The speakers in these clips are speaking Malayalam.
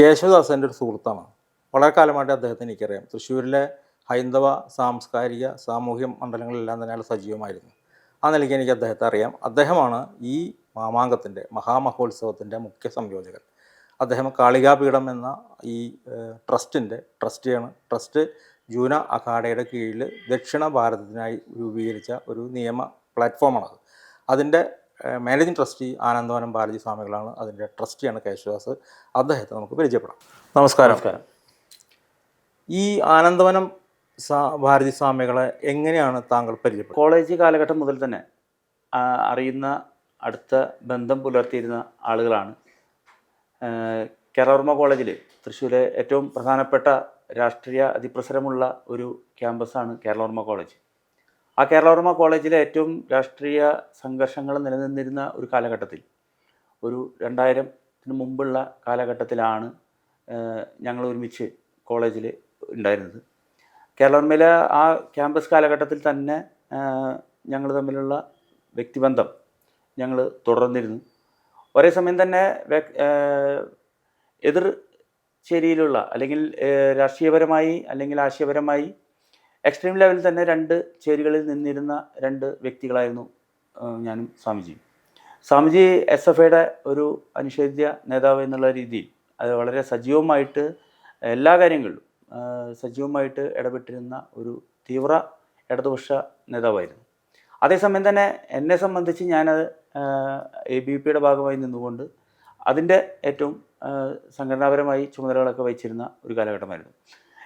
കേശവദാസ് എന്റെ ഒരു സുഹൃത്താണ്. വളരെ കാലമായിട്ട് അദ്ദേഹത്തിന് എനിക്കറിയാം. തൃശ്ശൂരിലെ ഹൈന്ദവ സാംസ്കാരിക സാമൂഹ്യ മണ്ഡലങ്ങളിലെല്ലാം തന്നെ അയാൾ സജീവമായിരുന്നു. ആ നിലയ്ക്ക് എനിക്ക് അദ്ദേഹത്തെ അറിയാം. അദ്ദേഹമാണ് ഈ മാമാങ്കത്തിന്റെ മഹാമഹോത്സവത്തിന്റെ മുഖ്യ സംയോജകൻ. അദ്ദേഹം കാളികാപീഠം എന്ന ഈ ട്രസ്റ്റിന്റെ ട്രസ്റ്റിയാണ്. ട്രസ്റ്റ് ജൂന അഖാഡയുടെ കീഴിൽ ദക്ഷിണ ഭാരതത്തിനായി രൂപീകരിച്ച ഒരു നിയമ പ്ലാറ്റ്ഫോമാണത്. അതിന്റെ മാനേജിംഗ് ട്രസ്റ്റി ആനന്ദവനം ബാലജി സ്വാമികളാണ് അതിന്റെ ട്രസ്റ്റിയാണ് കേശവദാസ് അദ്ദേഹത്തെ നമുക്ക് പരിചയപ്പെടാം. നമസ്കാരം. നമസ്കാരം. ഈ ആനന്ദവനം ഭാരതി സ്വാമികളെ എങ്ങനെയാണ് താങ്കൾ പരിചയപ്പെടുന്നത് കോളേജ് കാലഘട്ടം മുതൽ തന്നെ അറിയുന്ന അടുത്ത ബന്ധം പുലർത്തിയിരുന്ന ആളുകളാണ്. കേരളവർമ്മ കോളേജിൽ തൃശ്ശൂരിലെ ഏറ്റവും പ്രധാനപ്പെട്ട രാഷ്ട്രീയ അതിപ്രസരമുള്ള ഒരു ക്യാമ്പസാണ് കേരളവർമ്മ കോളേജ്. ആ കേരളവർമ്മ കോളേജിലെ ഏറ്റവും രാഷ്ട്രീയ സംഘർഷങ്ങൾ നിലനിന്നിരുന്ന ഒരു കാലഘട്ടത്തിൽ ഒരു രണ്ടായിരത്തിന് മുമ്പുള്ള കാലഘട്ടത്തിലാണ് ഞങ്ങൾ ഒരുമിച്ച് കോളേജിൽ ഉണ്ടായിരുന്നത്. കേരളവർമ്മയിലെ ആ ക്യാമ്പസ് കാലഘട്ടത്തിൽ തന്നെ ഞങ്ങൾ തമ്മിലുള്ള വ്യക്തിബന്ധം ഞങ്ങൾ തുടർന്നിരുന്നു. ഒരേ സമയം തന്നെ എതിർ ചേരിയിലുള്ള അല്ലെങ്കിൽ രാഷ്ട്രീയപരമായി അല്ലെങ്കിൽ ആശയപരമായി എക്സ്ട്രീം ലെവലിൽ തന്നെ രണ്ട് ചേരികളിൽ നിന്നിരുന്ന രണ്ട് വ്യക്തികളായിരുന്നു ഞാനും സ്വാമിജിയും സ്വാമിജി എസ് എഫ് ഐയുടെ ഒരു അനിഷേധ്യ നേതാവ് എന്നുള്ള രീതിയിൽ അത് വളരെ സജീവമായിട്ട് എല്ലാ കാര്യങ്ങളിലും സജീവമായിട്ട് ഇടപെട്ടിരുന്ന ഒരു തീവ്ര ഇടതുപക്ഷ നേതാവായിരുന്നു. അതേസമയം തന്നെ എന്നെ സംബന്ധിച്ച് ഞാനത് എ ബി പിയുടെ ഭാഗമായി നിന്നുകൊണ്ട് അതിന്റെ ഏറ്റവും സംഘടനാപരമായി ചുമതലകളൊക്കെ വഹിച്ചിരുന്ന ഒരു കാലഘട്ടമായിരുന്നു.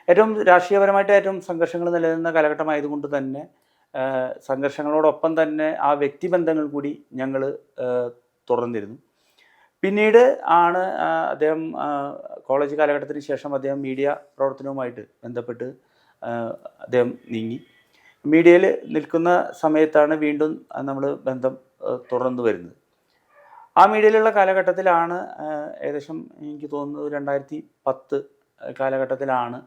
ഏറ്റവും രാഷ്ട്രീയപരമായിട്ട് ഏറ്റവും സംഘർഷങ്ങൾ നിലനിന്ന കാലഘട്ടമായതുകൊണ്ട് തന്നെ സംഘർഷങ്ങളോടൊപ്പം തന്നെ ആ വ്യക്തിബന്ധങ്ങൾ കൂടി ഞങ്ങൾ തുറന്നിരുന്നു പിന്നീട് ആണ് അദ്ദേഹം കോളേജ് കാലഘട്ടത്തിന് ശേഷം അദ്ദേഹം മീഡിയ പ്രവർത്തനവുമായിട്ട് ബന്ധപ്പെട്ട് അദ്ദേഹം നീങ്ങി. മീഡിയയിൽ നിൽക്കുന്ന സമയത്താണ് വീണ്ടും നമ്മൾ ബന്ധം തുടർന്നു വരുന്നത്. ആ മീഡിയയിലുള്ള കാലഘട്ടത്തിലാണ് ഏകദേശം എനിക്ക് തോന്നുന്നത് രണ്ടായിരത്തി പത്ത് കാലഘട്ടത്തിലാണ്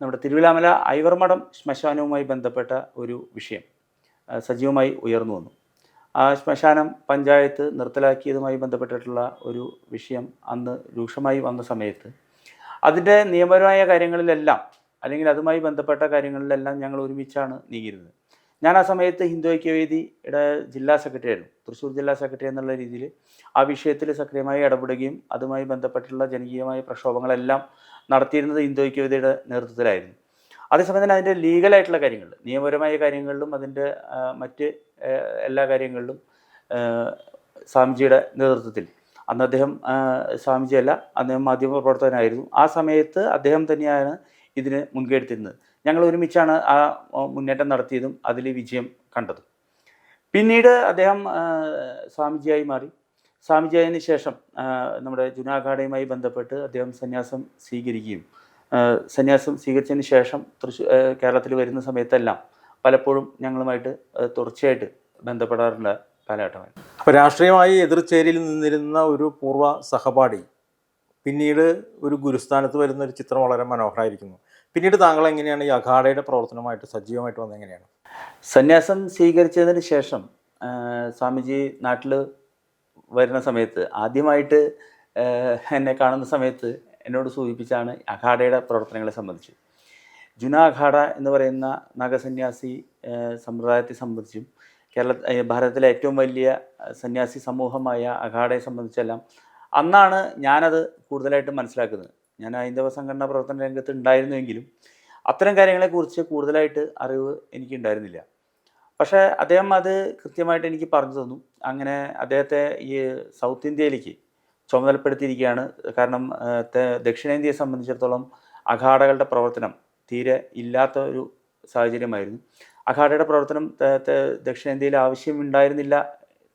നമ്മുടെ തിരുവിലാമല ഐവർമഠം ശ്മശാനവുമായി ബന്ധപ്പെട്ട ഒരു വിഷയം സജീവമായി ഉയർന്നു വന്നു. ആ ശ്മശാനം പഞ്ചായത്ത് നിർത്തലാക്കിയതുമായി ബന്ധപ്പെട്ടിട്ടുള്ള ഒരു വിഷയം അന്ന് രൂക്ഷമായി വന്ന സമയത്ത് അതിന്റെ നിയമപരമായ കാര്യങ്ങളിലെല്ലാം അല്ലെങ്കിൽ അതുമായി ബന്ധപ്പെട്ട കാര്യങ്ങളിലെല്ലാം ഞങ്ങൾ ഒരുമിച്ചാണ് നീങ്ങിയിരുന്നത്. ഞാൻ ആ സമയത്ത് ഹിന്ദു ഐക്യവേദിയുടെ ജില്ലാ സെക്രട്ടറി ആയിരുന്നു. തൃശ്ശൂർ ജില്ലാ സെക്രട്ടറി എന്നുള്ള രീതിയിൽ ആ വിഷയത്തിൽ സക്രിയമായി ഇടപെടുകയും അതുമായി ബന്ധപ്പെട്ടുള്ള ജനകീയമായ പ്രക്ഷോഭങ്ങളെല്ലാം നടത്തിയിരുന്നത് ഹിന്ദു ഐക്യവേദിയുടെ നേതൃത്വത്തിലായിരുന്നു. അതേസമയം തന്നെ അതിന്റെ ലീഗലായിട്ടുള്ള കാര്യങ്ങൾ നിയമപരമായ കാര്യങ്ങളിലും അതിന്റെ മറ്റ് എല്ലാ കാര്യങ്ങളിലും സ്വാമിജിയുടെ നേതൃത്വത്തിൽ. അന്ന് അദ്ദേഹം സ്വാമിജിയല്ല അദ്ദേഹം മാധ്യമ പ്രവർത്തകനായിരുന്നു ആ സമയത്ത് അദ്ദേഹം തന്നെയാണ് ഇതിന് മുൻകൈ എടുത്തിരുന്നത് ഞങ്ങൾ ഒരുമിച്ചാണ് ആ, മുന്നേറ്റം നടത്തിയതും അതിൽ വിജയം കണ്ടതും. പിന്നീട് അദ്ദേഹം സ്വാമിജിയായി മാറി. സ്വാമിജിയായതിനു ശേഷം നമ്മുടെ ജുനാഘാടയുമായി ബന്ധപ്പെട്ട് അദ്ദേഹം സന്യാസം സ്വീകരിക്കുകയും സന്യാസം സ്വീകരിച്ചതിന് ശേഷം തൃശ്ശൂർ കേരളത്തിൽ വരുന്ന സമയത്തെല്ലാം പലപ്പോഴും ഞങ്ങളുമായിട്ട് തുടർച്ചയായിട്ട് ബന്ധപ്പെടാറുള്ള കാലഘട്ടമായി അപ്പോൾ രാഷ്ട്രീയമായി എതിർചേരിയിൽ നിന്നിരുന്ന ഒരു പൂർവ സഹപാഠി പിന്നീട് ഒരു ഗുരുസ്ഥാനത്ത് വരുന്ന ഒരു ചിത്രം വളരെ മനോഹരമായിരിക്കുന്നു പിന്നീട് താങ്കൾ എങ്ങനെയാണ് ഈ അഖാഡയുടെ പ്രവർത്തനമായിട്ട് സജീവമായിട്ട് വന്നത് എങ്ങനെയാണ്? സന്യാസം സ്വീകരിച്ചതിന് ശേഷം സ്വാമിജി നാട്ടിൽ വരുന്ന സമയത്ത് ആദ്യമായിട്ട് എന്നെ കാണുന്ന സമയത്ത് എന്നോട് സൂചിപ്പിച്ചാണ് അഖാഡയുടെ പ്രവർത്തനങ്ങളെ സംബന്ധിച്ച്. ജുന അഖാഡ എന്ന് പറയുന്ന നാഗസന്യാസി സമ്പ്രദായത്തെ സംബന്ധിച്ചും കേരള ഭാരതത്തിലെ ഏറ്റവും വലിയ സന്യാസി സമൂഹമായ അഖാഡയെ സംബന്ധിച്ചെല്ലാം അന്നാണ് ഞാനത് കൂടുതലായിട്ട് മനസ്സിലാക്കുന്നത്. ഞാൻ ഹൈന്ദവ സംഘടനാ പ്രവർത്തന രംഗത്ത് ഉണ്ടായിരുന്നുവെങ്കിലും അത്തരം കാര്യങ്ങളെക്കുറിച്ച് കൂടുതലായിട്ട് അറിവ് എനിക്കുണ്ടായിരുന്നില്ല. പക്ഷേ അദ്ദേഹം അത് കൃത്യമായിട്ട് എനിക്ക് പറഞ്ഞു തന്നു. അങ്ങനെ അദ്ദേഹത്തെ ഈ സൗത്ത് ഇന്ത്യയിലേക്ക് ചുമതലപ്പെടുത്തിയിരിക്കുകയാണ്. കാരണം ദക്ഷിണേന്ത്യയെ സംബന്ധിച്ചിടത്തോളം അഖാഡകളുടെ പ്രവർത്തനം തീരെ ഇല്ലാത്ത ഒരു സാഹചര്യമായിരുന്നു. അഖാഡയുടെ പ്രവർത്തനം ദക്ഷിണേന്ത്യയിൽ ആവശ്യമുണ്ടായിരുന്നില്ല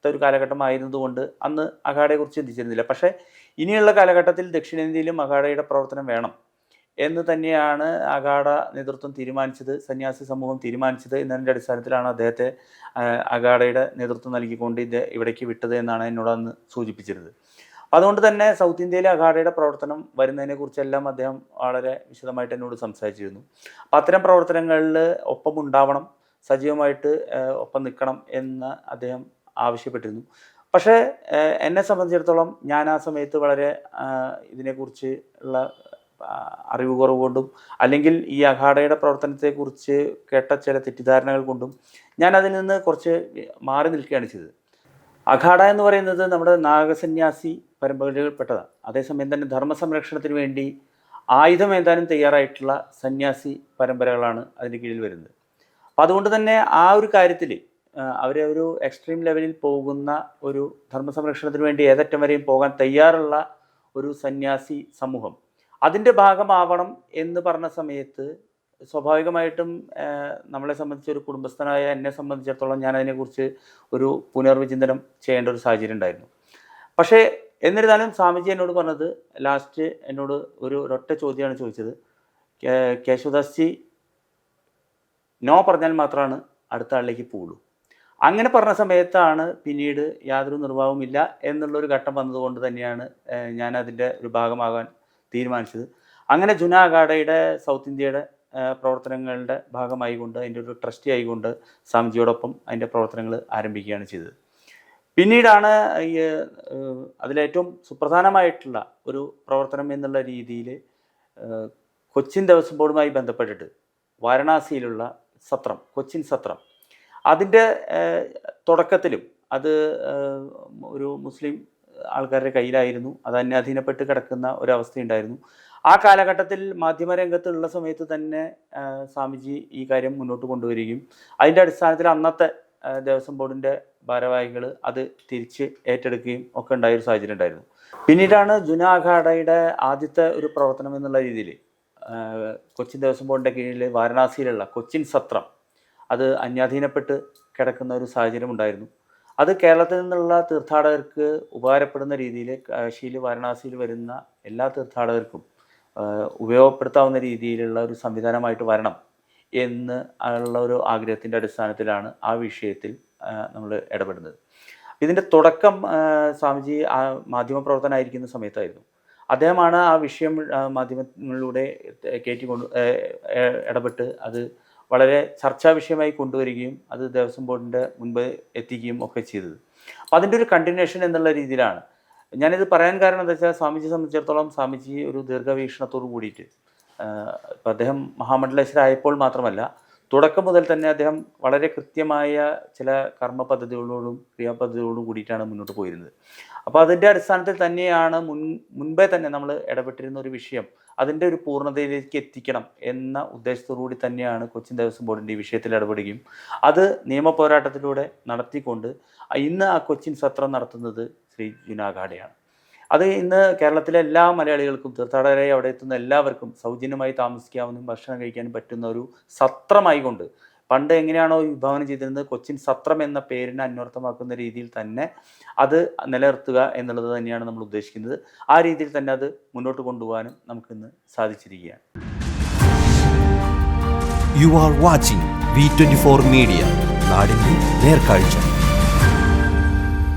ഒരു കാലഘട്ടമായിരുന്നതുകൊണ്ട് അന്ന് അഖാഡയെക്കുറിച്ച് ചിന്തിച്ചിരുന്നില്ല. പക്ഷേ ഇനിയുള്ള കാലഘട്ടത്തിൽ ദക്ഷിണേന്ത്യയിലും അഖാഡയുടെ പ്രവർത്തനം വേണം. എന്ന് തന്നെയാണ് അഖാഡ നേതൃത്വം തീരുമാനിച്ചത് സന്യാസി സമൂഹം തീരുമാനിച്ചത് എന്നതിന്റെ അടിസ്ഥാനത്തിലാണ് അദ്ദേഹത്തെ അഗാഡയുടെ നേതൃത്വം നൽകിക്കൊണ്ട് ഇത് ഇവിടേക്ക് വിട്ടത് എന്നാണ് എന്നോട് അന്ന് സൂചിപ്പിച്ചിരുന്നത്. അതുകൊണ്ട് തന്നെ സൗത്ത് ഇന്ത്യയിലെ അഖാഡയുടെ പ്രവർത്തനം വരുന്നതിനെക്കുറിച്ചെല്ലാം അദ്ദേഹം വളരെ വിശദമായിട്ട് എന്നോട് സംസാരിച്ചിരുന്നു. അപ്പം അത്തരം പ്രവർത്തനങ്ങളിൽ ഒപ്പം ഉണ്ടാവണം സജീവമായിട്ട് ഒപ്പം നിൽക്കണം എന്ന് അദ്ദേഹം ആവശ്യപ്പെട്ടിരുന്നു. പക്ഷേ എന്നെ സംബന്ധിച്ചിടത്തോളം ഞാൻ ആ സമയത്ത് വളരെ ഇതിനെക്കുറിച്ച് ഉള്ള അറിവ് കുറവ് കൊണ്ടും അല്ലെങ്കിൽ ഈ അഖാഡയുടെ പ്രവർത്തനത്തെക്കുറിച്ച് കേട്ട ചില തെറ്റിദ്ധാരണകൾ കൊണ്ടും ഞാൻ അതിൽ നിന്ന് കുറച്ച് മാറി നിൽക്കുകയാണ് ചെയ്തത്. അഖാഡ എന്ന് പറയുന്നത് നമ്മുടെ നാഗസന്യാസി പരമ്പരകളിൽപ്പെട്ടതാണ് അതേസമയം തന്നെ ധർമ്മ സംരക്ഷണത്തിന് വേണ്ടി ആയുധം ഏതാനും തയ്യാറായിട്ടുള്ള സന്യാസി പരമ്പരകളാണ് അതിന്റെ കീഴിൽ വരുന്നത്. അപ്പം അതുകൊണ്ട് തന്നെ ആ ഒരു കാര്യത്തിൽ അവർ ഒരു എക്സ്ട്രീം ലെവലിൽ പോകുന്ന ഒരു ധർമ്മ സംരക്ഷണത്തിന് വേണ്ടി ഏതറ്റം വരെയും പോകാൻ തയ്യാറുള്ള ഒരു സന്യാസി സമൂഹം അതിന്റെ ഭാഗമാവണം എന്ന് പറഞ്ഞ സമയത്ത് സ്വാഭാവികമായിട്ടും നമ്മളെ സംബന്ധിച്ച് ഒരു കുടുംബസ്ഥനായ എന്നെ സംബന്ധിച്ചിടത്തോളം ഞാൻ അതിനെക്കുറിച്ച് ഒരു പുനർവിചിന്തനം ചെയ്യേണ്ട ഒരു സാഹചര്യം ഉണ്ടായിരുന്നു. പക്ഷേ എന്നിരുന്നാലും സ്വാമിജി എന്നോട് പറഞ്ഞത് ലാസ്റ്റ് എന്നോട് ഒരു ഒരൊറ്റ ചോദ്യമാണ് ചോദിച്ചത്. കേശവദാസ് ജി നോ പറഞ്ഞാൽ മാത്രമാണ് അടുത്ത ആളിലേക്ക് പോവുള്ളൂ. അങ്ങനെ പറഞ്ഞ സമയത്താണ് പിന്നീട് യാതൊരു നിർവാഹവുമില്ല എന്നുള്ളൊരു ഘട്ടം വന്നതുകൊണ്ട് തന്നെയാണ് ഞാൻ അതിന്റെ ഒരു ഭാഗമാകാൻ തീരുമാനിച്ചത്. അങ്ങനെ ജുന അഖാഡയുടെ സൗത്ത് ഇന്ത്യയുടെ പ്രവർത്തനങ്ങളുടെ ഭാഗമായി കൊണ്ട് അതിന്റെ ഒരു ട്രസ്റ്റി ആയിക്കൊണ്ട് സ്വാമിജിയോടൊപ്പം അതിന്റെ പ്രവർത്തനങ്ങൾ ആരംഭിക്കുകയാണ് ചെയ്തത്. പിന്നീടാണ് ഈ അതിലേറ്റവും സുപ്രധാനമായിട്ടുള്ള ഒരു പ്രവർത്തനം എന്നുള്ള രീതിയിൽ കൊച്ചിൻ ദേവസ്വം ബോർഡുമായി ബന്ധപ്പെട്ടിട്ട് വാരണാസിയിലുള്ള സത്രം കൊച്ചിൻ സത്രം. അതിന്റെ തുടക്കത്തിലും അത് ഒരു മുസ്ലിം ആൾക്കാരുടെ കയ്യിലായിരുന്നു. അത് അന്യാധീനപ്പെട്ട് കിടക്കുന്ന ഒരവസ്ഥയുണ്ടായിരുന്നു. ആ കാലഘട്ടത്തിൽ മാധ്യമരംഗത്തുള്ള സമയത്ത് തന്നെ സ്വാമിജി ഈ കാര്യം മുന്നോട്ട് കൊണ്ടുവരികയും അതിന്റെ അടിസ്ഥാനത്തിൽ അന്നത്തെ ദേവസ്വം ബോർഡിന്റെ ഭാരവാഹികൾ അത് തിരിച്ച് ഏറ്റെടുക്കുകയും ഒക്കെ ഉണ്ടായ ഒരു സാഹചര്യം ഉണ്ടായിരുന്നു. പിന്നീടാണ് ജുന അഖാഡയുടെ ആദ്യത്തെ ഒരു പ്രവർത്തനം എന്നുള്ള രീതിയിൽ കൊച്ചിൻ ദേവസ്വം ബോർഡിന്റെ കീഴിൽ വാരണാസിയിലുള്ള കൊച്ചിൻ സത്രം അത് അന്യാധീനപ്പെട്ട് കിടക്കുന്ന ഒരു സാഹചര്യം ഉണ്ടായിരുന്നു. അത് കേരളത്തിൽ നിന്നുള്ള തീർത്ഥാടകർക്ക് ഉപകാരപ്പെടുന്ന രീതിയിൽ കാശിയിൽ വാരണാസിയിൽ വരുന്ന എല്ലാ തീർത്ഥാടകർക്കും ഉപയോഗപ്പെടുത്താവുന്ന രീതിയിലുള്ള ഒരു സംവിധാനമായിട്ട് വരണം എന്ന് ഉള്ള ഒരു ആഗ്രഹത്തിന്റെ അടിസ്ഥാനത്തിലാണ് ആ വിഷയത്തിൽ നമ്മൾ ഇടപെടുന്നത്. ഇതിന്റെ തുടക്കം സ്വാമിജി ആ മാധ്യമപ്രവർത്തനമായിരിക്കുന്ന സമയത്തായിരുന്നു. അദ്ദേഹമാണ് ആ വിഷയം മാധ്യമങ്ങളിലൂടെ കയറ്റിക്കൊണ്ട് ഇടപെട്ട് അത് വളരെ ചർച്ചാ വിഷയമായി കൊണ്ടുവരികയും അത് ദേവസ്വം ബോർഡിന്റെ മുൻപ് എത്തിക്കുകയും ഒക്കെ ചെയ്തത്. അപ്പോൾ അതിന്റെ ഒരു കണ്ടിന്യൂഷൻ എന്നുള്ള രീതിയിലാണ്. ഞാനിത് പറയാൻ കാരണം എന്താ വെച്ചാൽ സ്വാമിജിയെ സംബന്ധിച്ചിടത്തോളം സ്വാമിജി ഒരു ദീർഘവീക്ഷണത്തോട് കൂടിയിട്ട് ഇപ്പം അദ്ദേഹം മഹാമണ്ഡലേശ്വരായപ്പോൾ മാത്രമല്ല തുടക്കം മുതൽ തന്നെ അദ്ദേഹം വളരെ കൃത്യമായ ചില കർമ്മ പദ്ധതികളോടും ക്രിയാപദ്ധതികളോടും കൂടിയിട്ടാണ് മുന്നോട്ട് പോയിരുന്നത്. അപ്പോൾ അതിന്റെ അടിസ്ഥാനത്തിൽ തന്നെയാണ് മുൻ മുൻപേ തന്നെ നമ്മൾ ഇടപെട്ടിരുന്ന ഒരു വിഷയം അതിന്റെ ഒരു പൂർണതയിലേക്ക് എത്തിക്കണം എന്ന ഉദ്ദേശത്തോടുകൂടി തന്നെയാണ് കൊച്ചിൻ ദേവസ്വം ബോർഡിന്റെ ഈ വിഷയത്തിൽ ഇടപെടുകയും അത് നിയമ പോരാട്ടത്തിലൂടെ നടത്തിക്കൊണ്ട് ഇന്ന് ആ കൊച്ചിൻ സത്രം നടത്തുന്നത് ശ്രീ ജുനാഗാഡയാണ്. അത് ഇന്ന് കേരളത്തിലെ എല്ലാ മലയാളികൾക്കും തീർത്ഥാടകരായി അവിടെ എത്തുന്ന എല്ലാവർക്കും സൗജന്യമായി താമസിക്കാവുന്നതും ഭക്ഷണം കഴിക്കാനും പറ്റുന്ന ഒരു സത്രമായി കൊണ്ട് പണ്ട് എങ്ങനെയാണോ വിഭാവനം ചെയ്തിരുന്നത് കൊച്ചിൻ സത്രം എന്ന പേരിനെ അന്വർത്ഥമാക്കുന്ന രീതിയിൽ തന്നെ അത് നിലനിർത്തുക എന്നുള്ളത് തന്നെയാണ് നമ്മൾ ഉദ്ദേശിക്കുന്നത് ആ രീതിയിൽ തന്നെ അത് മുന്നോട്ട് കൊണ്ടുപോകാനും നമുക്കിന്ന് സാധിച്ചിരിക്കുകയാണ് യു ആർ You വി watching V24 Media. നാടിന്റെ നേർക്കാഴ്ച